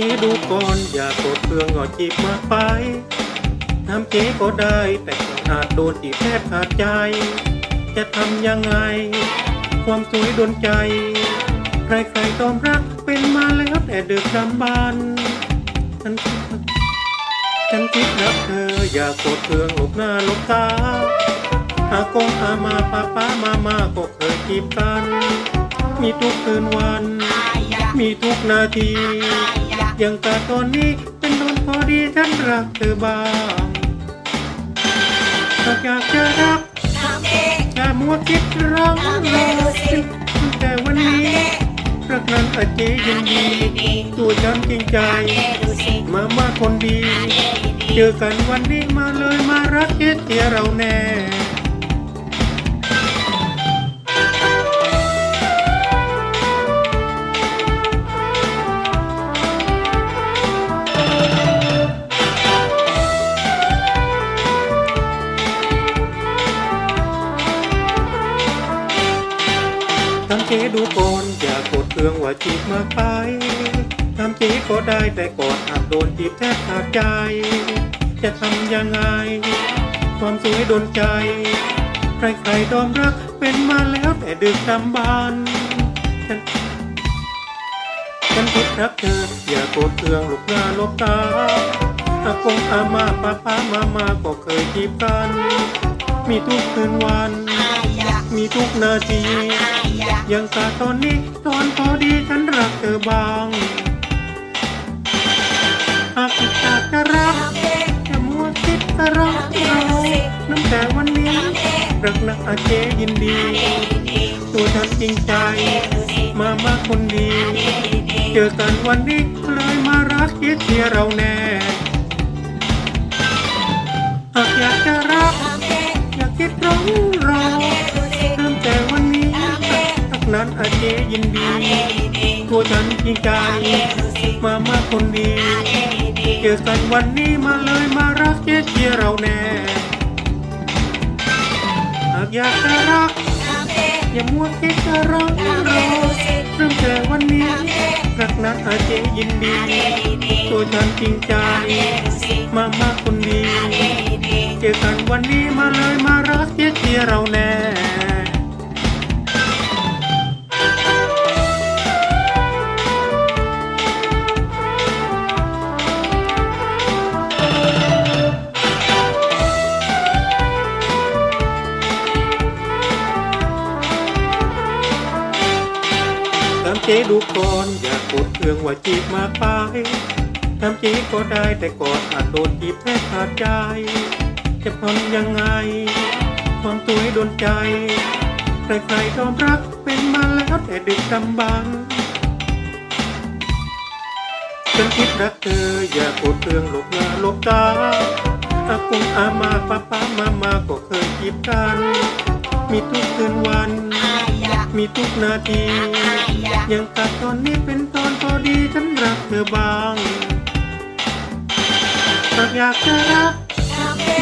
เจ๊ดูก่อนอย่ากรธเครื่องงอจีบมากไปทำเจ๊ก็ได้ แต่ก็อาจโดนจีบแทบขาดใจ จะทำยังไง ความสวยโดนใจ ใครๆตอมรักเป็นมาแล้วแต่ดึกดำบรรพ์ฉันคิดฉันคิดรักเธอ อย่ากรธเครื่องหลบหน้าหลบตาอากงอามาป้าป้ามามาก็เคยจีบกัน มีทุกคืนวัน มีทุกนาที อย่างกาตอนนี้เป็นนนพอดีฉันรักเธอบ้างถ้าอยากจะรักอย่ามัวคิดรักเราแต่วันนี้ รักนั้นอาจจะยินดีตัวฉันจริงใจ มามาคนดี เจอกันวันนี้มาเลยมารักเฮ็ดเทียเราแน่ ทำเจ๊ดูก่อนอย่าโกรธเคืองว่าจีบมากไปทำเจ๊ก็ได้แต่กอดอาจโดนจีบแทบขาดใจ จะทำยังไง ความสวยโดนใจ ใครๆดอมรักเป็นมาแล้วแต่ดึกดำบรรพ์ฉันฉันคิดรักเธอ อย่าโกรธเคืองหลบหน้าหลบตาอากงอามาป้าป้ามามาก็เคยจีบกัน มีทุกคืนวัน มีทุกนาที อย่างกาตอนนี้ตอนพอดีฉันรักเธอบางหากอยากจะรักจะมัวคิดรักเราน้ำแต่วันนี้รักนักอาเจยินดี ตัวฉันจริงใจ มามาคนดี เจอกันวันนี้เลยมารักคิดเทียเราแน่หากอยากจะรัก อยากคิดร้องรอ อาเจยินดีตัวฉันจริงใจมามาคนดีเจอกันวันนี้มาเลยมารักเจเชียเราแน่หากอยากจะรักอย่ามัวคิดจะรักเราเริ่มแต่วันนี้รักนั้นอาเจยินดีตัวฉันจริงใจมามาคนดีเจอกันวันนี้มาเลยมารักเจเชียเราแน่ เจดูก่อนอย่ากดเครื่องว่าจีบมากไปทำเจ๊ก็ได้แต่กอดอาจโดนจีบแทบขาดใจ จะทำยังไงความสวยโดนใจ ใครๆยอมรักเป็นมาแล้วแต่ดึกดำบรรพ์ฉันคิดรักเธออย่ากดเครื่องหลบหน้าหลบตาอากงอามาป้าป้ามามาก็เคยจีบกัน มีทุกคืนวัน มีทุกนาทีอย่างกาตอนนี้เป็นตอนพอดีฉันรักเธอบางหากอยากจะรัก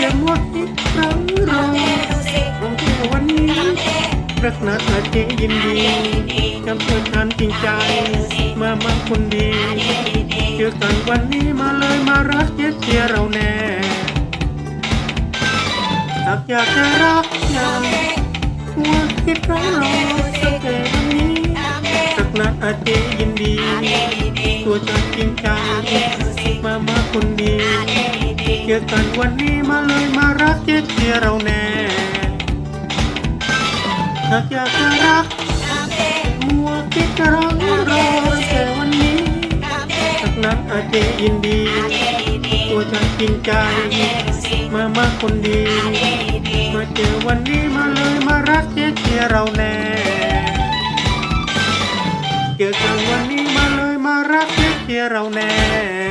อย่ามัวคิดครั้งรอของเธอวันนี้รักนักอาจจยินดีกำเธอฉันจริงใจ มามาคนดีเจอกันวันนี้มาเลยมารักเย็ดเียเราแน่หากอยากจะรักอย่า มัวคิดรั้งรอตั้งแต่วันนี้รักนักอาจจะยินดี ตัวฉันจริงใจมามาคนดีเจอกันวันนี้มาเลยมารักเจ็ดเชียเราแน่หากอยากจะรักมัวคิดจะรักรอแต่วันนี้รักนั้นอาจจะยินดี ตัวฉันจริงใจ มามาคนดี เจอยวันนี้มาเลยมารักเจ๊เจียเราแน่เจอกันวันนี้มาเลยมารักเจ๊เจียเราแน่